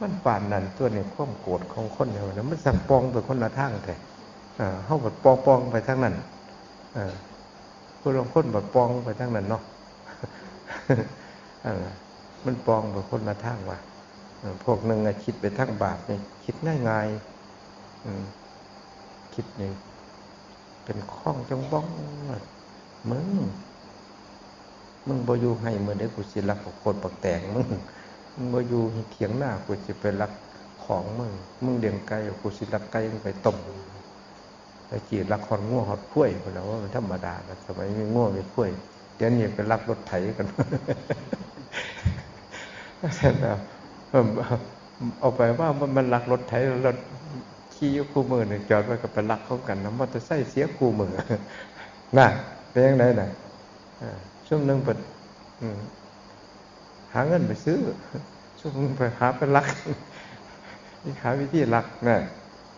มันป่านนั้นตัวนี้ความโกรธของคนเนี่ยนะมันสั่งปองไปคนละทางแท้เข้าบดปองปองไปทางนั้นผู้ลงคนบดปองไปทางนั้นเนาะมันปองไปคนละทางว่ะพวกหนึ่งคิดไปทางบาปนี่คิดง่ายง่ายคิดนี่เป็นข้องจังบ้องมึงมึงบ่อยู่ให้เมื่อได้กูสิรักกับคนปักแตงมึง มึงบ่อยู่เถียงหน้ากูจะไปรักของมึง มึงเดียงไก่กูสิรักไก่มึงไปต้มไปจีรักคอนง่วงหอดกล้วยไปแล้วว่ามันธรรมดาแต่สมัยมีง่วงมีกล้วยเดี๋ยวนี้ไปรักรถไถกันเสร็จแล้วเอาไปว่ามันรักรถไถรถขี่คู่มือหนึ่งจอดไว้กับไปรักเข้ากันนะมอเตอร์ไซค์เสียคู่มือน่ะเป็นยังไงน่ะช่วงนึงเปิด หาเงินไปซื้อช่วงไปหาไปรักนี่หาวิธีรักน่ะ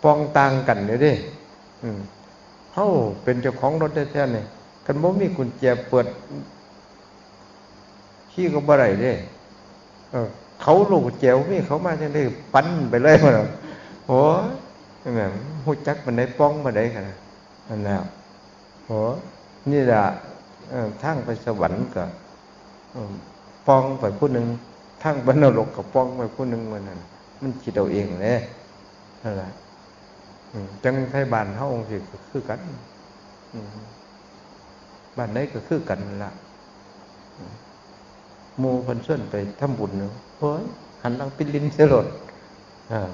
ปองตังกันเลยดิเฮ้าเป็นเจ้าของรถแท้ๆเนี่ยกันบ่มีกุญแจเปิดขี้ก็บ่ไรเด้เขาลูกแจวมีเขามาจังได้ปั้นไปเลยมาโอ้แบบหูจักมันได้ป้องมาได้กันนั่นแล้วโอ้นี่แหละทางไปสวรรค์กับ ป้องไปผู้หนึ่งทางบรรลกกับป้องไปผู้หนึ่งมันนั่นมันคิดเอาเองเลยนั่นแหละจังไทยบานเท่าองค์สิคือกันบ้านไหนก็คือกันละมูพันเส้นไปทำบุญเนาะเฮ้ยหันหลังปิลินเสลดอ่า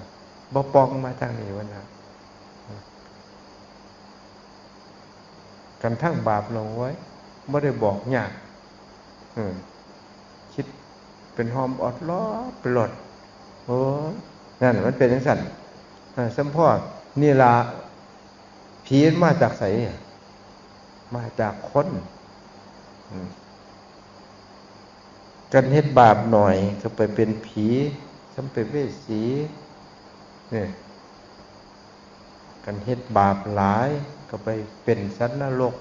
บ่ปองมาทางนี้วันนะกันทั้งบาปลงไว้ไม่ได้บอกยากคิด เป็นหอมอดล้อปลดโอ้นั่นมันเป็นอย่างสั่นสัมพ่อนี่ละผีมาจากใสมาจากคนกันเฮ็ดบาปหน่อยก็ไปเป็นผีทำเป็นเวสีเนี่ยกันเฮ็ดบาปหลาย ก็ไปเป็นสัตว์นรก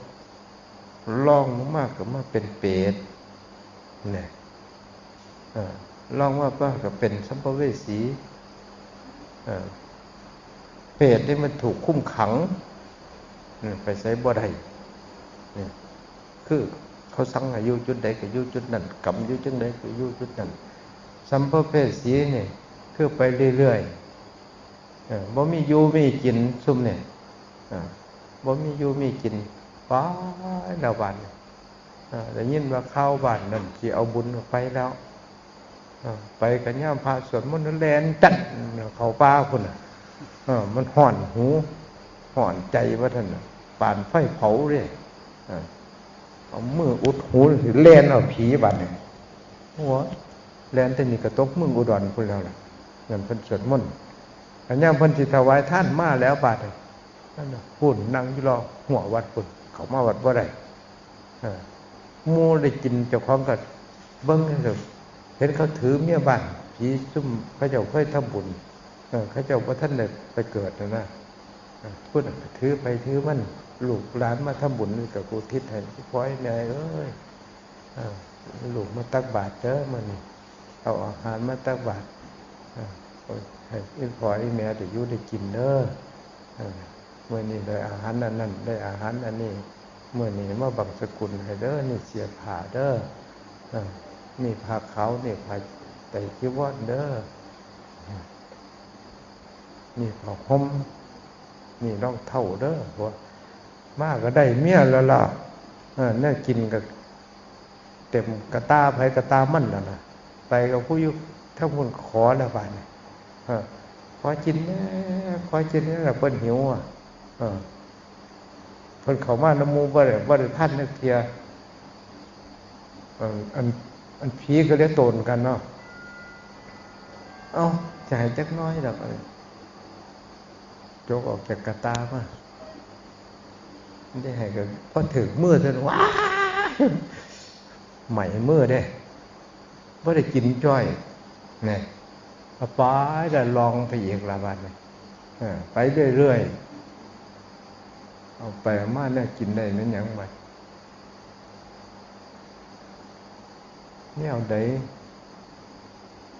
ล่องมากก็มาเป็นเปรตเนี่ย ล่องว่าก็ก็เป็นสัมภเวสีเปรตนี่มันถูกคุ้มขัง ไปใส่บ่ได้คือเขาสั่งอายุจุดใดก็อายุจุดนั้นกำยุจุดใดก็อายุจุดนั้นสัมภเวสีเนี่ยคือไปเรื่อยๆบ่มีอยู่มีกินซุ่มเนี่ยบ่มีอยู่มีกินป้าแล้วบ้านได้ยินว่าเข้าบ้านนั่นที่เอาบุญไปแล้ว ไปกันย่ามพาสวดมนต์แลนจัดเขาป้าคุณอะมันห่อนหูห่อนใจว่าท่านป่านไฟเผาเลยเอามืออุดหูแลนเอาผีบัดเนี่ยหัวแลนแต่นี่กระตกมึงอุดรพุ่นแล้วล่ะเงินพิ่นสวดมนต์อันนี้เพิ่นจิตถวายท่านมาแล้วบาดนั่นพุ่นนั่งอยู่รอหัววัดพุ่นเขามาวัดว่าไรมูได้กินเจ้าของกับเบิ้งเห็น เห็นเขาถือเมียบ้านผีซุ่มเขาเจ้าค่อยทำบุญเขาเจ้าพระท่านเลยไปเกิดนะนะพูดถือไปถือมันลูกหลานมาทำบุญกับกูทิศให้พ่อยนายเอ้ยลูกมาตักบาตรเด้อมันเอาอาหารมาตักบาตรให้อีพ่อยแม่จะยุ่ได้กินเด้อเมื่อนี้ได้อาหารอันนั้นได้อาหารอันนี้เมื่อนี้มาบังสกุลให้เด้อนี่เสียผ่าเด้อ นี่ผ้าเขาเนี่ผ้าไตจีวรเด้อนี่ผ้าห่มนี่รองเท่าเด้อหัวมากก็ได้เมียแล้วล่ะเนี่ยกินกับเต็มกระตาไผกระตามั่นแล้วนะไปกับผู้ยุคถ้าคนขอแล้วไปเนี่ยขอกินเนี่ยขอกินเนี่ยแหละเพิ่นหิวอะเพิ่นเขามาน้ำมูบ่ได้บ่ได้ท่านนักเทียอัน อันผีก็เรียกโตนกันเนาะเอาจ่ายจักน้อยดอกอะไรโจกออกจากกระตามาได้ให้กันพอถึงมือเท่านั้นว้าใหม่มือได้ว่าได้กินจ้อยเนี่ยป้าจะลองไปอีกละวันเลยไปเรื่อยๆเอาไปมาเนี่ยกินได้นั่นยังไง เนี่ยเอาได้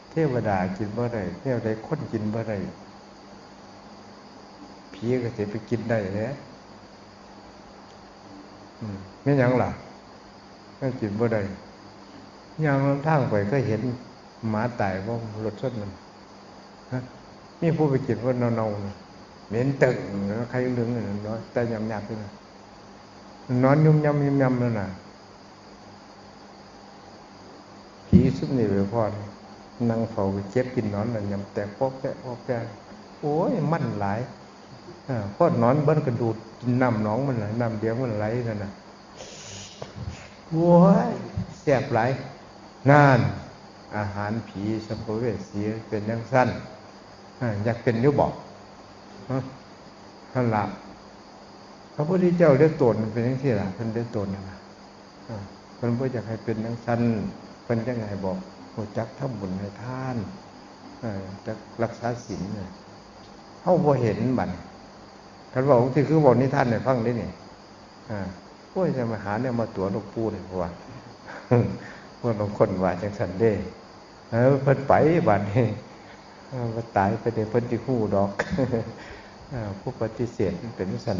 เทวดากินบ่ได้เทวใดคนกินบ่ได้ผีก็จะไปกินได้เลยไม่ยังล่ะก็กินบ่ได้ยางลำทางไปก็เห็นหมาตายว่ารถชนมันมีผู้ไปกินว่าเนาๆเหม็นตึงแล้วใครลึงเนาะแต่ยำหยาบเลยนอนยุ่มยำยุ่มยำแล้วน่ะ ผีซุ่มนี่ไปพอนั่งเฝ้าเจ็บกินนอนแล้วยำแตกปอกแกะปอกแกะโอ้ยมั่นหลายพอดนอนเบิ้ลกระดูดกินน้ำน้องมันไหลน้ำเดียวมันไหลนั่นน่ะโว้ยแสบไหลนาน อาหารผีสัมภเวสีเป็นยังสั้นอยากเป็นยุบอกท่านละพระพุทธเจ้าได้ตนเป็นยังที่ละเพิ่นได้ตนนะเพิ่นบ่อยากให้เป็นยังสั้น พิ่นยังไงบอกหัวจักทำบุญให้ท่านจะรักษาศีลเนี่ยเขาบ่เห็นบันท่านบอกที่คือบอกนิท่านในฟังได้เนี่ยอ่าโอ้ยจะมาหาเนี่ยมาตัวหลวงปู่เนี่ยพว่าพวกบางคนว่าจังสันเด้เออเพิ่นไปบัดนี้มาตายไปเดี๋ยวเพิ่นที่คู่ดอกผู้ปฏิเสธเป็นสัน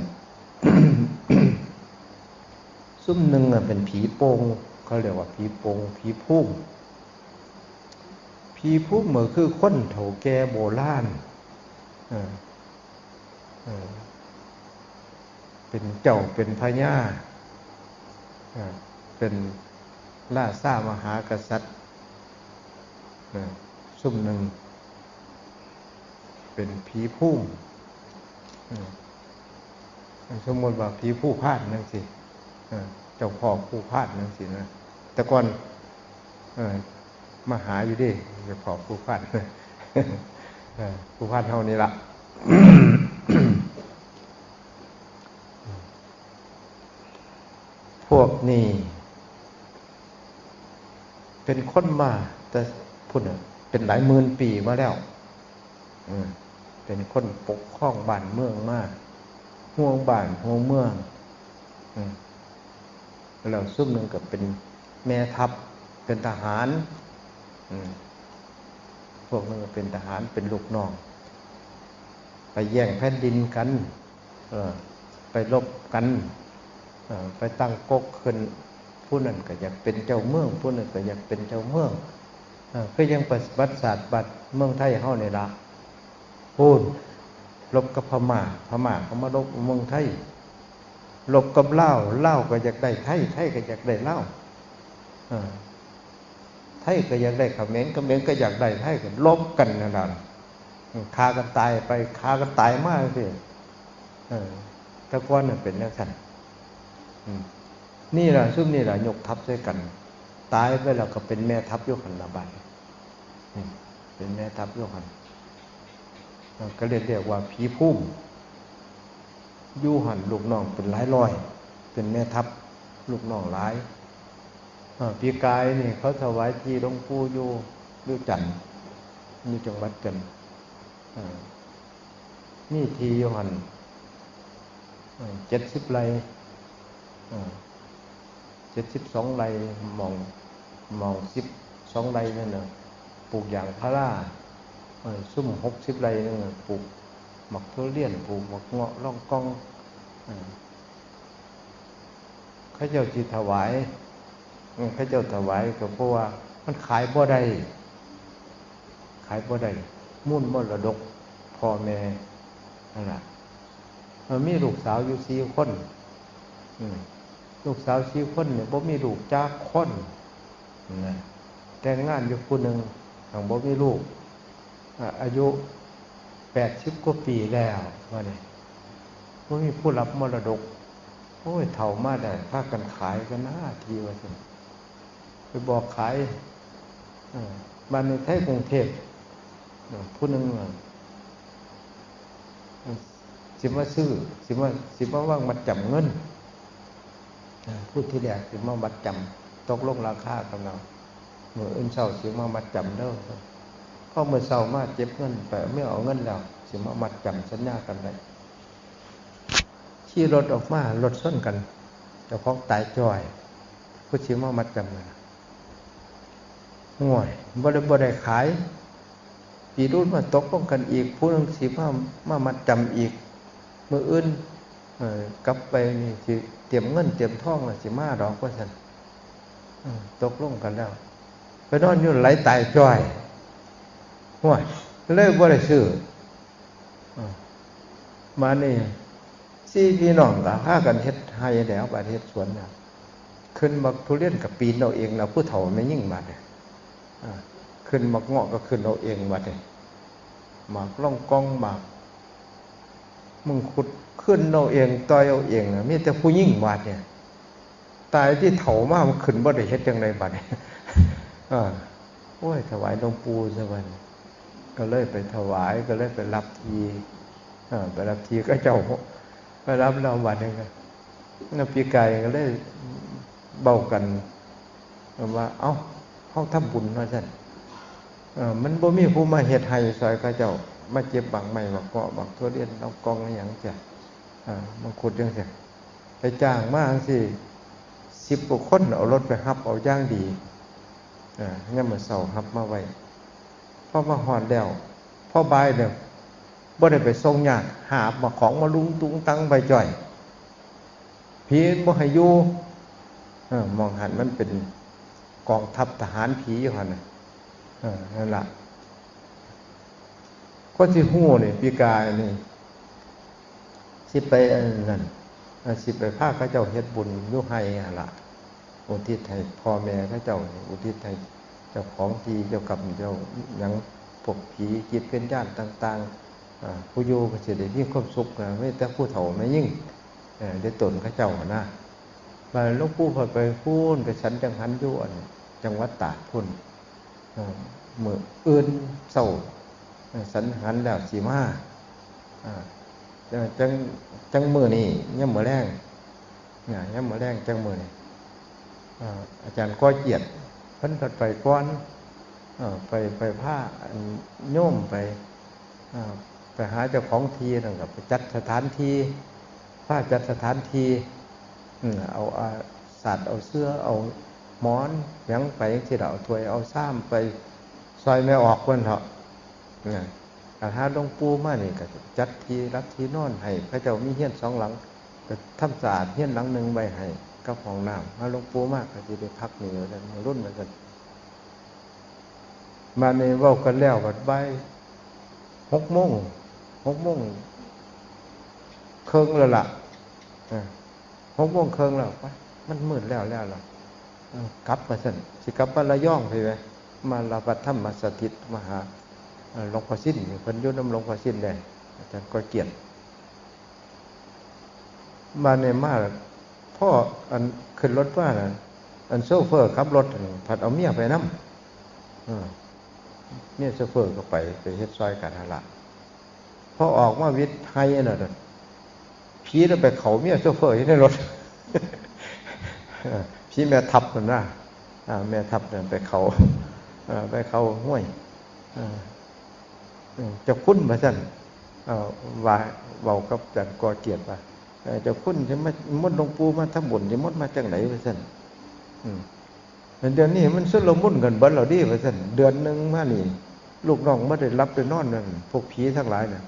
ซุ้มหนึ่งเป็นผีโปง เขาเรียกว่าผีโปงผีพุ่งผีพุ่งเหมือนคือคนเถาแก่โบราณเป็นเจ้าเป็นพญาเป็นล่าซ่ามหากษัตริย์ซุ่มหนึ่ง เป็นผีพุ่มสมมติว่าผีผู้พาดนั่นสิเจ้าพ่อผู้พาดนั่นสินะ แต่ก่อนมาหาอยู่ดิจ้าพ่อผู้พาดผู้พาดเท่านี้ละพวกนี้ เป็นคนมาแต่พูดเป็นหลายหมื่นปีมาแล้วเป็นคนปกครองบ้านเมืองมากห่วงบ้านห่วงเมืองเราซุ่มหนึ่งกับเป็น แม่ทัพเป็นทหารพวกนึงเป็นทหารเป็นลูกน้อง ไปแย่งแผ่นดินกันไปลบกันไปตั้งกกขึ้นผู้นั้นก็อยากเป็นเจ้าเมืองผู้นั้นก็อยากเป็นเจ้าเมืองก็ยังปฏิบัติศาสตร์บัตรเมืองไทยเฮาในละพูดลบกับพม่าพม่าเขามาลบเมืองไทยลบกับเล่าเล่าก็อยากได้ไทยไทยก็อยากได้เล่า ไทยก็อยากได้เขมรเขมรก็อยากได้ไทยกันลบกันนั่นแหละคากันตายไปคากันตายมากสิตะก้อนเป็นนักสันนี่แหละซุ่มนี่แหละยกทัพด้วยกัน ตายไปแล้วก็เป็นแม่ทัพยกขันละบันเป็นแม่ทัพยกขันก็เรียกเรียกว่าผีพุ่มยู่หันลูกน้องเป็นหลายร้อย เป็นแม่ทัพลูกน้องหลาย ปีกายนี่ เขาถวายจีหลวงปู่อยู่อยู่จันมีจังหวัดกันนี่ทีโยหันเจ็ดสิบไรเจ็ดสิบสองไรมองมองสิบสองไรนั่นน่ะปลูกอย่างพาราซุ่มหกสิบไรนั่นน่ะปลูกหมักทุเรียนปลูกหมักเงาะร่องกองข้าเจ้าจีถวาย ข้าเจ้าถวายก็เพราะว่ามันขายบ่ได้ขายบ่ได้มุ่นมรดกพ่อแม่นั่นแหละมันมีลูกสาวอยู่สี่คนลูกสาวชีคนเนี่ยบ่มีลูกจ้าคนนะแต่งงานอยู่คนหนึ่งทางบ่มีลูกอายุแปดสิบกว่าปีแล้วว่าเนี่ยบ่มีผู้รับมรดกโอ้ยเถ่ามาได้พากันขายกันหน้าทีว่าสิ ไปบอกขายบ้านในไทยกรุงเทพผู้หนึ่งสิมาซื้อสิมาสิมาว่างมาจับเงินพูดที่แรกสิมาบัดจำตกลงราคากับเราเมื่ออื่นเศร้าสิมาบัดจำเด้อพอเมื่อเศร้ามาเจ็บเงินแต่ไม่เอาเงินแล้วสิมาบัดจำสัญญากันเลยขี่รถออกมารถส้นกันแต่ของตายจ่อยพูดสิมาบัดจำเลย ห่วยบ่ได้บ่ได้ขายปีรุ่นมาตกลงกันอีก ผู้นึงสิมามามาจำอีกมืออื่นกลับไปนี่สิเตรียมเงินเตรียมทองละสิมาดอกว่าสันตกลงกันแล้วไปนอนอยู่ไหลตายจ้อยห่วยเลยบ่ได้ซื้อมานี่สี่พี่น้องก็พากันเฮ็ดให้แล้วบาดเฮ็ดสวนเนี่ยขึ้นมาทุเรียนกับปีนเราเองเราผู้เฒ่าไม่ยิ่งมาเนี่ย ขึ้นมาเงาะก็ขึ้นเราเองมาเนี่ยหมากล่องกองหมากมึงขุดขึ้นเราเองต่อยเอาเองมีแต่ผู้ยิ่งมาเนี่ย ตายที่เถามากมันขึ้นบ่ได้เฮ็ดยังไงบัดเนี่ยโอ้ยถวายหลวงปู่ซะวันก็เลยไปถวายก็เลยไปรับทีไปรับทีก็เจ้าไปรับเราบัดนึงก็ปีกายก็เลยเบากันว่า เอ้า เขาทำบุญว่าสั่นมันบ่มีผู้มาเฮ็ดให้ซอยข้าเจ้า มาเจ็บบางใหม่บางเกาะบางทั่วเรียนเอากองอย่างจ้ะบางขุดยังเสียไปจ้างมากสิสิบกว่าคนเอารถไปฮับเอาย่างดีเนี่ยเหมือนเสาฮับมาไว้พ่อมาหอนแล้วพ่อบายเนี่ยบ่ได้ไปทรงยากหาบมาของมาลุงตุงตังใบจ่อยพีนบ่ให้อยู่มองหันมันเป็น กองทัพทหารผีอยู่หันนั่นแหละก็ที่หู้นี่ปีกายนี่สิไปนั่นสิไปภาคข้าเจ้าเฮ็ดบุญยุไฮละอุทิศให้พ่อแม่ข้าเจ้า อุทิศให้เจ้าของทีเจ้ากับเจ้ายังพวกผีจิตเป็นญาติต่างๆผู้โยก็จะได้มีความสุขไม่แต่ผู้เฒ่าไม่ยิ่งได้ตนข้าเจ้านะ มาลูกผู้พอไปพูนไปฉันจังหันยุนจังหวัดตากพุ่นเมื่ออื่นเศร้าสันหันแล้วสีมาจังจังมือนี่ย่ำมือแรงเนี่ยย่ำมือแรงจังมือนี่อาจารย์ก้อยเกียรติเพิ่นถัดไปก้อนไปไปผ้าโยมไปไปหาเจ้าของทีนั่นกับไปจัดสถานที่ผ้าจัดสถานที่ เอาสัตว์เอาเสื้อเอาหมอนยังไปที่เราถวยเอาซ้ำไปซอยไม่ออกคนเถอะเนี่ถ้าหลวงปู่มานี่ก็จัดทีรับทีนอนให้พระเจ้ามีเฮี้ยนสองหลังก็ทำสะอาดเฮี้ยนหลังหนึ่งใบให้กับห้องน้ำถ้าหลวงปู่มากก็จะได้พักเหนือกันรุ่นเหมือนกันมาในว่ากันแล้วบัดใบหกโมงหกโมงเคืองแล้วล่ะ กโมงเคืองแล้วไปมันมืดแล้วแล้วล่ะกลับมาสั่นสิกลับมาละย่องไปไหมมาลาบัตธรรมมาสถิตมหาหลวงพ่อสิ้นเพิ่นยุ่น้ำหลวงพ่อสิ้นเลยอาจารย์ก็เกียรติมาในมาพ่ออันขึ้นรถว่าอันโซเฟอร์ขับรถผัดเอาเมียไปน้ำเนี่ยโซเฟอร์ก็ไปไปเฮ็ดซอยกันละพอออกมาวิทย์ไทยน่ะ พีแล้วไปเขาเมียโซเฟอร์ที่ในรถพี่แม่ทับมันนะแม่ทับเนี่ยไปเขาไปเขาห้วยจะคุ้นมาสั่นว่าเบากับจันกอเกียรติว่าจะคุ้นจะมามดลงปูมาทำบุญจะมดมาจากไหนมาสั่นเดือนนี้มันสุดลมุ่นกันบันเราดีมาสั่นเดือนหนึ่งมานี่ลูกน้องไม่ได้รับไปนอนนั่นพวกผีทั้งหลายเนี่ย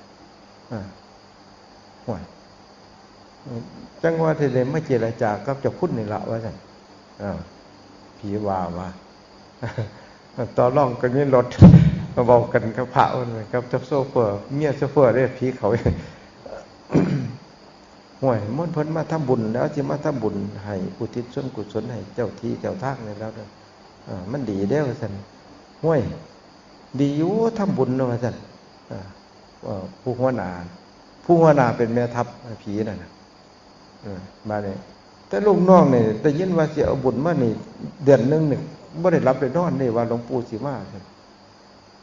ห่วย จังว่าที่เดไม่เจรจากับจะคุ้นนี่ละว่าสันผีว่ามาต่อร่องกันนี่รถมาบอกกันกับพระนกับเจ้าโซเฟอร์เมียโซเฟอร์เรียกผีเขาห่วยมนพ้นมาทำบุญแล้วที่มาทำบุญให้อุทิศส่วนกุศลให้เจ้าที่เจ้าทางนี่แล้วเนี่ยมันดีเด้อสันห่วย ดีอยู่ทำบุญเนาสันผู้หัวหนาผู้หัวหนาเป็นแม่ทัพผีนั่นนะ มาเนี่ยแต่ลูกน้องเนี่ยแต่ยินว่าเสียเอาบุญมานี่เดือนหนึ่งเนี่ยไม่ได้รับได้นอนเนี่ยว่าหลวงปู่สิมา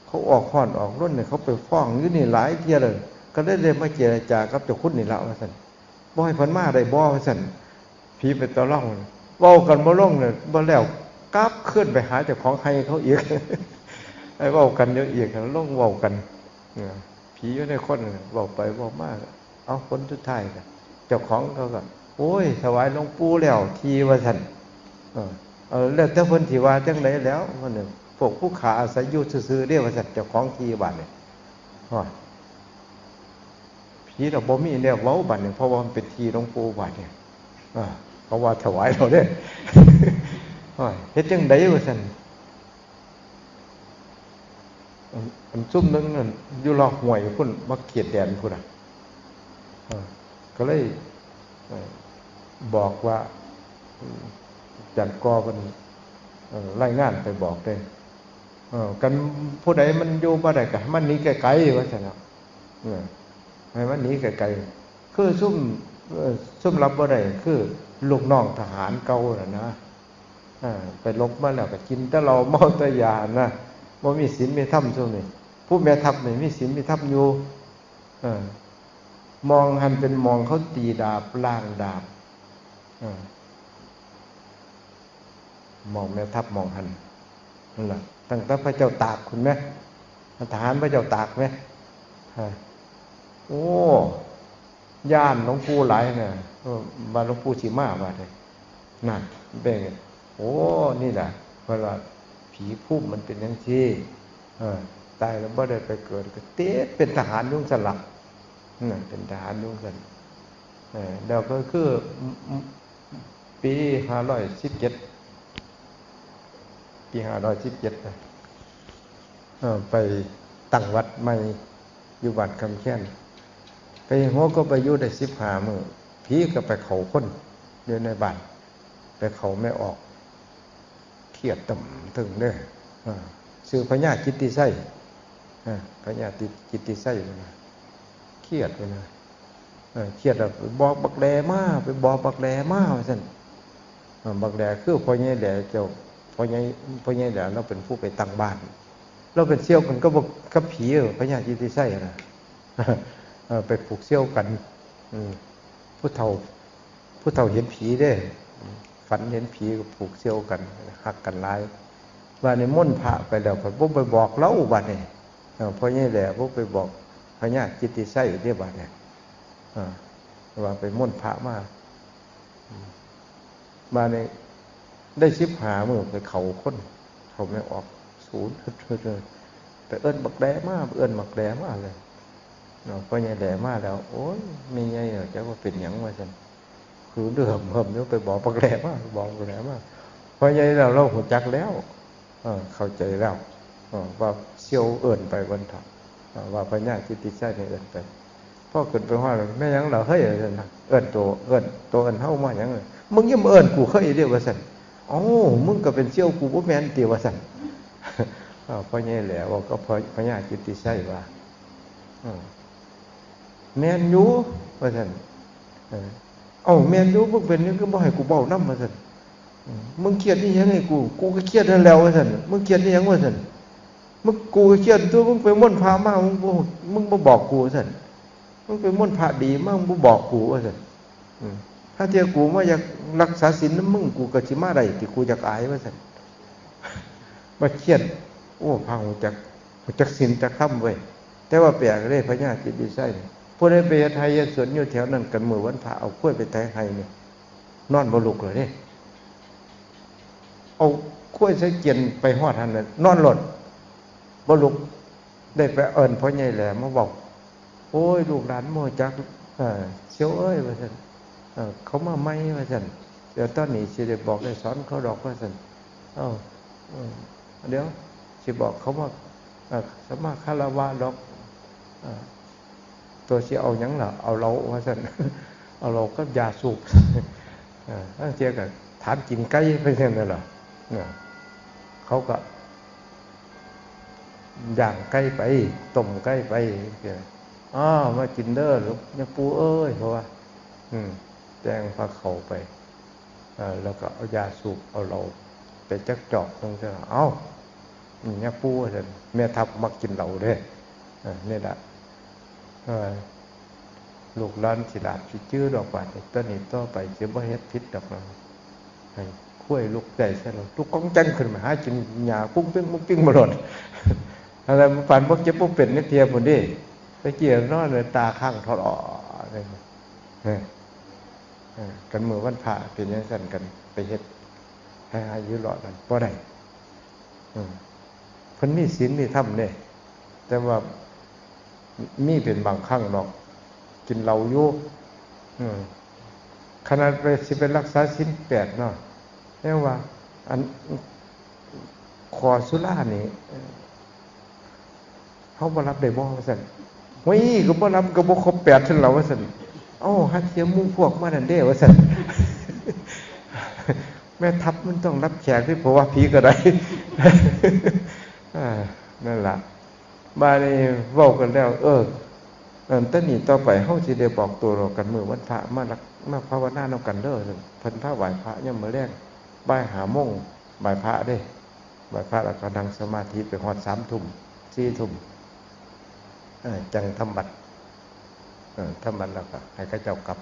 เขาออกห่อนออกรุ่นเนี่ยเขาไปฟ้องอยู่นี่หลายเที่ยเลย ก็ได้เลยมาเจรจากับเจ้าคุณนี่ละว่าสันบ่ให้พันมาได้บ่ว่าสันผีไปตะล่องเว้ากันบ่ล่องเนี่ยบ่แล้วกราบขึ้นไปหาเจ้าของใครเขาอีกไอ้เว้ากันเยอะอีกล่องเว้ากันผีอยู่ในคนเว้าไปเว้ามากเอาคนทุดท้ายกัน เจ้าของเขาก็โอ้ยถวายหลวงปู่แล้ว ทีว่าสันเออแล้วแต่เพิ่นที่ว่าจังไดแล้วมันหนึ่งพวกผู้ขาอาศัยอยู่ซื่อเรียกว่าสัตว์เจ้าของทีบานเนี่ยผีเราบ่มีเนี่ยเว้าบานเนี่ยเพราะว่ามันเป็นทีหลวงปู่บานเนี่ยเพราะว่าถวายเราเนี่ยเฮ็ดจังไดว่าสันอันซุ่มนึงนั่นอยู่รอห่วยพุ่นมาเกียดแดนพุ่นอะ ก็เลยบอกว่าจันกอมันไล่งานไปบอกเลยกันผู้ใดมันอยู่บ่ได้กันมันหนีไกลๆว่าใช่ไหมให้มันหนีไกลๆคือซุ่มซุ่มรับบ่ได้คือลูกน้องทหารเก่าน่ะนะไปลบมาแล้วก็กินแต่เราเมาต่ยานะว่ามีศีลมีธรรมช่วงนี้ผู้แม่ทัพนี่มีศีลมีธรรมอยู่ มองหันเป็นมองเขาตีดาบล่างดาบมองแม่ทัพมองหันนั่นแหละตั้งแต่พระเจ้าตากคุณไหมทหารพระเจ้าตากไหมโอ้ย่านหลวงปู่หลายเนี่ยบาหลวงปู่ชีมาบาเลยนั่นเป็นโอ้นี่แหละเวลาผีพุ่มมันเป็นย่างที่ตายแล้วบ่ได้ไปเกิดก็เต๊เป็นทหารยุ่งสลัก นั่นเป็นทหารยุ่งสลักเดี๋ยวก็คือปีห้าร้อยสิบเจ็ดปีห้าร้อยสิบเจ็ดไปตั้งวัดใหม่อยู่วัดคำแค้นไปหัวก็ไปอยู่ได้สิบหามือผีก็ไปเขาค้นอยู่ในบ้านไปเขาไม่ออกเครียดต่ำถึงเด้อซื้อพญาจิตติไส้พญาติจิตติไส้ไปนะเค รียดไปนะเครียดแบบบอกบักแดมาไปบอกบักแดมาสั่นบักแดคือพ่อใหญ่แดเจ้าพ่อใหญ่พ่อใหญ่แดเราเป็นผู้ไปตั้งบ้าน เราเป็นเซี่ยวกันก็บอกกับผีเออพญาจิติไส้นะไปผูกเซี่ยวกันผู้เฒ่าผู้เฒ่าเห็นผีได้ฝันเห็นผีก็ผูกเซี่ยวกันหักกันร้ายว่าในม่นพระไปแล้วพอไปบอกเล่าบัดเนี่ยพอนี่แหละพวกไปบอก พญาจิตติไส้เรียบบัดเนี่ยว่าไปม่นพระมามาในได้ชิบหาเมื่อไปเขาค้นเขาไม่ออกศูนย์เลยไปเอิ้นบักแดมากเอิ้นบักแดมากเลยเนาะพอนี่แหละมาแล้ว โอ้ยม่ไงเหรอจะว่าเป็นอย่างว่าฉันคือเดือมเหิมเนี่ยไปบอกบักแดมากบอกบักแดมากพอใหญ่เราเราหัวจักแล้วเข้าใจแล้วว่าเชียวเอิ่นไปวันถั ว่าพญาจิตติใช่ในเอิ่นไปพ่อเกิดไปว่าแม่ยังเราเฮ้ยเอิ่นเอิ่นตัวเอิ่นตัวเอิ่นเท่ามาอย่างเลยมึงยังเอิ่นกูเฮ้ยเดียวว่าสันอ๋อมึงก็เป็นเชี่ยวกูว่าแมนเตียวว่าสันพ่อใหญ่แหละว่าก็พพญาจิตติใช่ว่าแมนยูว่าสันเอ้าแมนยูมึงเป็นนี่ก็บ่ให้กูเบาน้ำว่าสันมึงเครียดนี่ยังไงกู กูก็เครียดนั่นแล้วว่าสันมึงเครียดนี่ยังว่าสัน มึงกูเครียดตัวมึงไปม่นพามากมึงมึงมาบอกกูสันมึงไปม่นพาดีมากมึงบอกกูว่าสันถ้าเทียกูมาอยากรักษาศีลน้ำมึงกูก็ชิมาได้ที่กูอยากอายว่าสันมาเครียดโอ้พังจากจากศีลจากคำไว้แต่ว่าแปลกเลยพระญาจิดีไส้ผู้ใดไปไทยสวนอยู่แถวนั้นกันมือวันพระเอากล้วยไปไทยไทยเนี่ยนอนบลุกเลยเนี่ยเอาคุ้ยใส่เกียนไปหอดทันเลยนอนหล่น บ่ลุกได้ไปเอิญพ่อใหญ่แหลมมาบอก โอ้ยลูกหลานโมจักเชียวเอ้ยว่าสันเขามาไม่ว่าสันเดี๋ยวตอนนี้สิได้บอกได้สอนเขาดอกว่าสันเออเดี๋ยวสิบอกเขาว่าสมาคาราวาดอกตัวสิเอาอยังล่ะเอาเราว่าสันเอาเราก็ยาสูบเทียกับถามกินไก่ไปเช่นนั้นหรอเขาก็ อย่างใกล้ไปต้มใกล้ไปเอ้ามากินเด้อหรือเนี่ปูเอ้ยเพราะว่าอืมแจ้งพาเขาไปอแล้วก็เอายาสูบเอาเราไปจักจอกตรงนี้เอ้าเนี่ยปูเห็นแม่ทับมากินเหล่าเด้นี่แหละลูกล้านสิดาบสิจื้อดอกบาดต้นนี้ต่อไปจะบ่เฮ็ดพิษดอกเราคุ้ยลุกใจใช่หรอลุกก้องจังขึ้นมาหากินหยาปุ้งปิ้งปุ้งปิ้งมาหลด อะไรฝันพวกเจ็บพวกเป็ดนี่เทียบหมดดิไปเกี่ยวนอนเลยตาข้างทอดอ่อเนี่ยกันมือวันผ่าเป็นยังสั่นกันไปเฮ็ดให้อายุหลอดกันเพราะใดพิ่นมีศีลมีธรรมเนี่ยแต่ว่ามีเป็นบางครั้งหรอก กินเหล้าอยู่ขนาดไปสิเป็นรักษาศีลแปดเนาะเรียกว่า อันคอสุรานี่ เขาบ่รับได้บ่ว่าสั่นว้ยก็บ่รับก็บ่ครบแปดท่านเราว่าสั่นเอ้ฮัดเสียมุ่งพวกมานั่นเด้ว่าสั่นแม่ทัพมันต้องรับแขกที่เพราะว่าผีก็ได้นั่นแหละมาในเว้ากันแล้ว เออเออต้นนี้ต่อไปเฮาสิได้บอกตัวเรากันมือวันพระมาลักมาภาวนานำกันเด้อเพิ่นพระไหว้พระย่ำมื้อแรกบ่ายหาโมงบ่ายพระเด้บ่ายพระแล้วก็นั่งสมาธิไปฮอด3ทุ่ม4ทุ่ม จังทำบัตรทำบัตรแล้วก็ให้ข้าเจ้ากลับ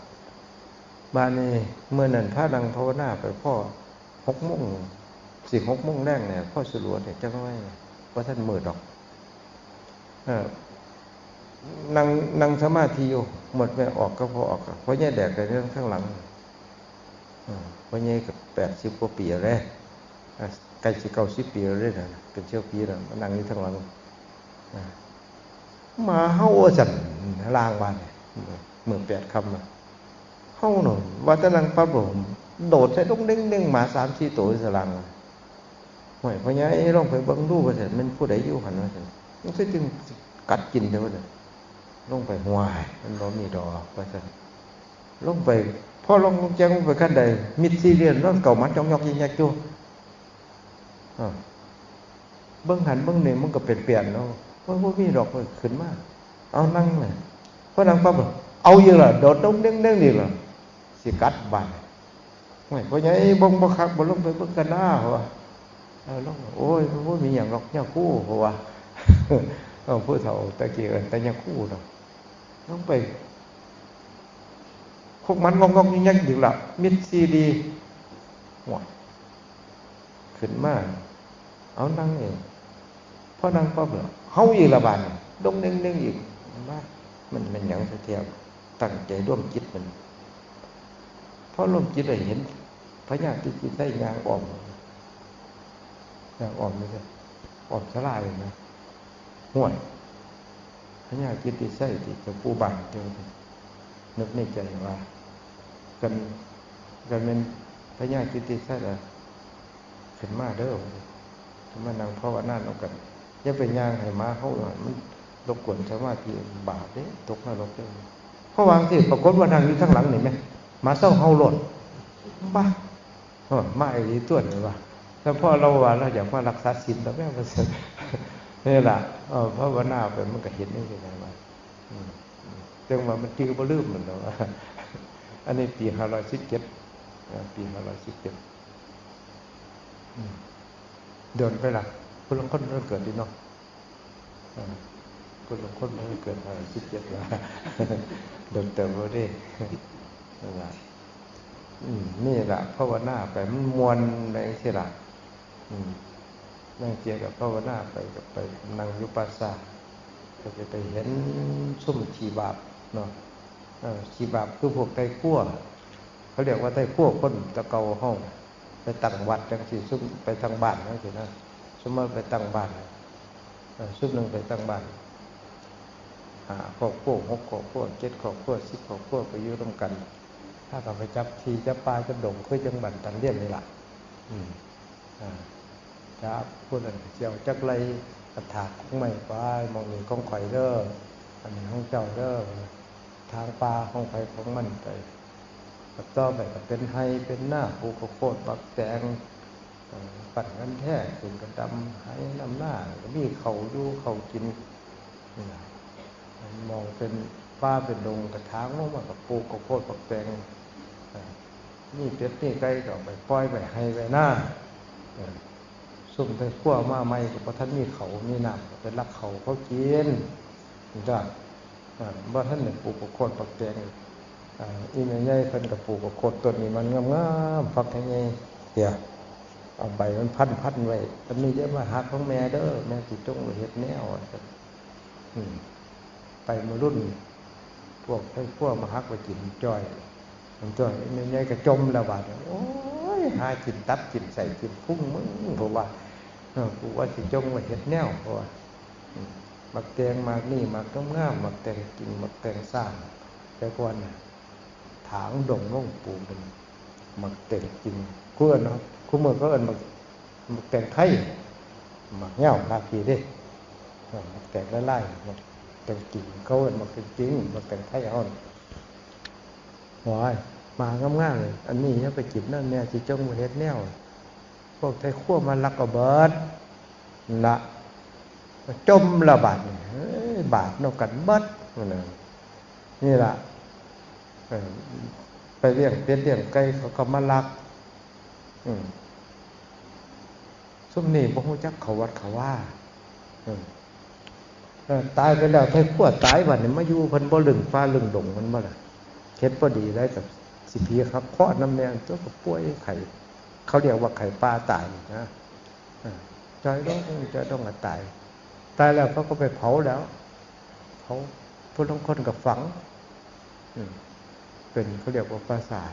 บ้านนี้เมื่อนั้นพระดังภาวนาไปพ่อหกโมงสี่หกโมงแรกเนี่ยพ่อสรวเนี่ยจะไม่เพราะท่านมือดอกนั่งนั่งสมาธิอยู่หมดไม่ออกก็พอออกเพราะแย่แดกในเรื่องข้างหลังเพราะแย่กับแปดสิบกว่าปีแล้วใกล้สิเก้าสิบปีแล้วนะเป็นเชี่ยวปีแล้วนั่งอยู่ข้างหลัง มาเฮาจันลางบ้านเมืองแปดคำนะเฮาหน่อว่าจะนั่งปั๊บผมโดดใส่ลูกเด้งเด้งมาสามสี่ตัวสลังห่วยพญาไอ้ลองไปบังดูว่าเสร็จมันผู้ใดอยู่หันว่าเสร็จมันก็จึงกัดกินเท่านั้นลงไปหวยมันบ่มีดอกว่าเสร็จลงไปพ่อลงลงแจ้งลงไปขั้นใดมิดซีเรียนร่องเก่ามัดจ้องยอกยิงยักจูเบื้องหันเบื้องหนึ่งมันก็เปลี่ยนเปลี่ยนเนาะ ว่าว่ามีดอกขึ้นมากเอานั่งเลยพอนั่งปั๊บเอาเยอะละโดดตรงเด้งเด้งนี่ละสิกัดบานไม่พราะไงบงบคักบลงไปเบิ่งกันหน้าหัวลงโอ้ยว่ามีอย่างหรอกเนี่ยคู่หัวต้องพูดเถ่าตะเกียนแต่เนี่ยคู่เนาะลงไปพวกมันงงงงยังอยู่ละมิดซีดีหัวขึ้นมาเอานั่งเอง พอนั่งปั๊บเหรอเฮาอีกละบานดงเด้งเด้งอีกมามันมันอย่างเทียบตั้งใจร่วมจิตมันเพราะร่วมจิตเลยเห็นพระญาติจิตได้งานอ่อมงานอ่อมไม่ใช่อ่อมสลายเลยนะห่วยพระญาติจิตใส่ที่จะปูบังเดียวนึกในใจว่ากันกันเป็นพระญาติจิตใส่ละขึ้นมาเด้อขึ้นมานั่งภาวนาเอากัน อย่าไปย่างให้มาเขาหน่อยมันรบกวนสมาธิบาปเด้ตกนรกเด้เพราะวางที่ปรากฏว่านั่งอยู่ทั้งหลังนี่ไหมมาเศร้าเฮาหล่นบ้ามาไอ้ดีตัวนี่ว่าแล้วพ่อเราว่าเราอยากว่ารักษาศีลแล้วแม่มาเสร็จนี่แหละเพราะว่าหน้าไปมันก็เห็นนี่ใช่ไหมว่าจังว่ามันจื้อบ่ลืมเหมันแล้วอันนี้ปีห้าร้อยสิบเจ็ดปีห้าร้อยสิบเจ็ดเดินไปละ คุณลงคนเกิดดีเนาะคุณลงคนเกิดห้าร้อยสิบเจ็ดละเดินเติมไปได้นั่นแหละนี่แหละภาวนาไปมันมวนในเสียละนั่งเจียกับภาวนาไปกับไปนั่งยุปัสสาก็จะไปเห็นชุ่มชีบาบเนาะชีบาบคือพวกไตขั้วเขาเรียกว่าไตขั้วคนตะเกาห้อง ไปตั้งวัดจังสีซุ่มไปทางบ้านนั่นสินะ สมมติไปตั้งบ้านซุ่มหนึ่งไปตั้งบ้านหาครอบครัวหกครอบครัวเจ็ดครอบครัวสิบครอบครัวไปอยู่ร่วมกัน ถ้าเราไปจับทีจับปลาจับดงคือจังบันตันเลี่ยนนี่แหละจับพูดอะไรเจียวจักไรกระถาของใหม่ไปมองนี่ของข่อยเด้ออันนี้ของเจ้าเด้อทางปลาของไผ่ของมันไปต่อไปก็เป็นไฮเป็นหน้าปูกโคตรปักแตง ปั่นกันแท้ถึงกระดำให้น้ำหน้าก็มีเขาดูเขากินนี่นะมองเป็นป้าเป็นดงกระถางลงมากับปูกับโคตรปักแตงนี่เป็ดนี่ไก่ก็ไปปล่อยไปให้ไปหน้าซุ่มไปขั้วมาไม่กับพระท่านมีเขามีน้ำเป็นรักเขาเขากินจ้ะบ่ท่านเนี่ยปลูกับโคตรปักแตงอีเมย์ใหญ่เพิ่นกับปลูกับโคตรต้นนี้มันงามๆฟักให้ไงเดี๋ยว เอาใบมันพันพันไว้มันมีเยอะมาหักของแม่เด้อแม่ติดจงเห็ดแนวไปมารุ่น พวกให้พวกมาหักไปกินจ้อยมันจ้อยเมย์ใหญ่กระจมแล้วบาดโอ้ยหากินตับกินใส่กินพุ่งมึงเพราะว่าเกูว่าสิจงมาเห็ดแนวเพราะว่ามักแตงมากนี่มักต้งามมักแตงกินมักแตงสร้างแต่ก่อนน่ะถางดงน่องปูเป็นมักแตงกินกูเอินเนาะ กูเมือก็เอินมักมักแตงไทยมักเงาลาพีเด้มักแตงไล่ๆมักแตงกินเขาเอินมักแตงจริงมักแตงไทยเอาหวายมาง่ามๆเลย อันนี้เนี่ยไปกินนั่นเนี่ยสิจงมาเฮ็ดแนวพวกไทยขั้วมาลักกเบิดละจมระบาดบาดนกกันเบิดนี่ละไปเลี้ยงเป็ดเลี้ยงไก่เขาก็มาลัก ซุ่มนี่บ่ฮู้จักเขาวัดเขาว่าตายไปแล้วไทยขั้วตายบัดนี้มาอยู่เพิ่นบ่ลึงฟ้าลึงดงมันบ่ล่ะเฮ็ดบ่ดีได้กับสิพีครับข้อน้ำแดงตัวก็ป่วยไข่เขาเรียกว่าไข่ปลาตายนะจอยต้องจอยต้องตาย ตายแล้วเขาก็ไปเผาแล้วเผาผู้ลงคนกับฝังเป็นเขาเรียกว่าปราสาท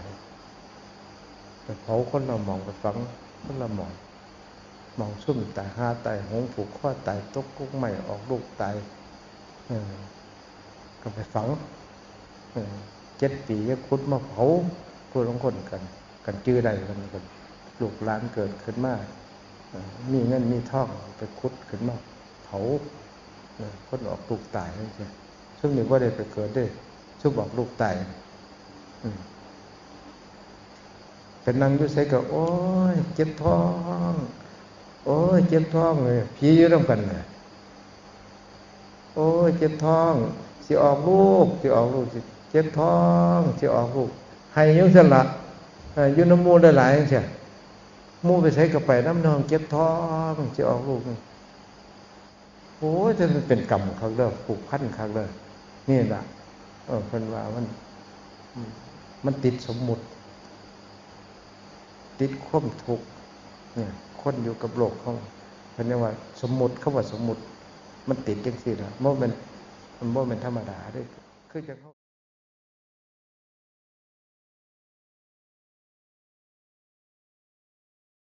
ไปเผาคนเรามองไปฝังคนเรามองมองซุ่มตายห้าตายหงผูกข้อตายตกกุ๊กใหม่ออกลูกตายก็ไปฝังเจ็ดปีก็คุดมาเผาผู้ลงคนกัน กันจื้อใดกันกันลูกหลานเกิดขึ้นมามีเงินมีท่องไปคุดขึ้นมาเผาคนออกลูกตายนั่นใช่ซึ่งนี่ว่าได้ไปเกิดได้วยซึ่งบอกลูกตาย เป็นนั่งอยู่ใส่ก็โอ้ยเจ็บท้อง โอ้ยเจ็บท้องเลยพี่อยู่ร่วมกันเลยโอ้ยเจ็บท้องสิออกลูกสิออกลูกสิเจ็บท้องสิออกลูกให้ยุ่งสละยุ่น้ำมูได้หลายอย่างเช่มูไปใช้กระไปน้ำนองเจ็บท้องจะออกลูกโอ้ยจะเป็นกรรมเขาเลยผูกพันเขาเลยนี่แหละเออคนว่ามัน มันติดสมมุติ ติดข้มทุกเนี่ยคนอยู่กับโลกเขาเป็นว่า สมมุติเขาว่าสมมุติ มันติดจังสิละโมเป็นมันโมเป็นธรรมดาด้วยคือจะเขา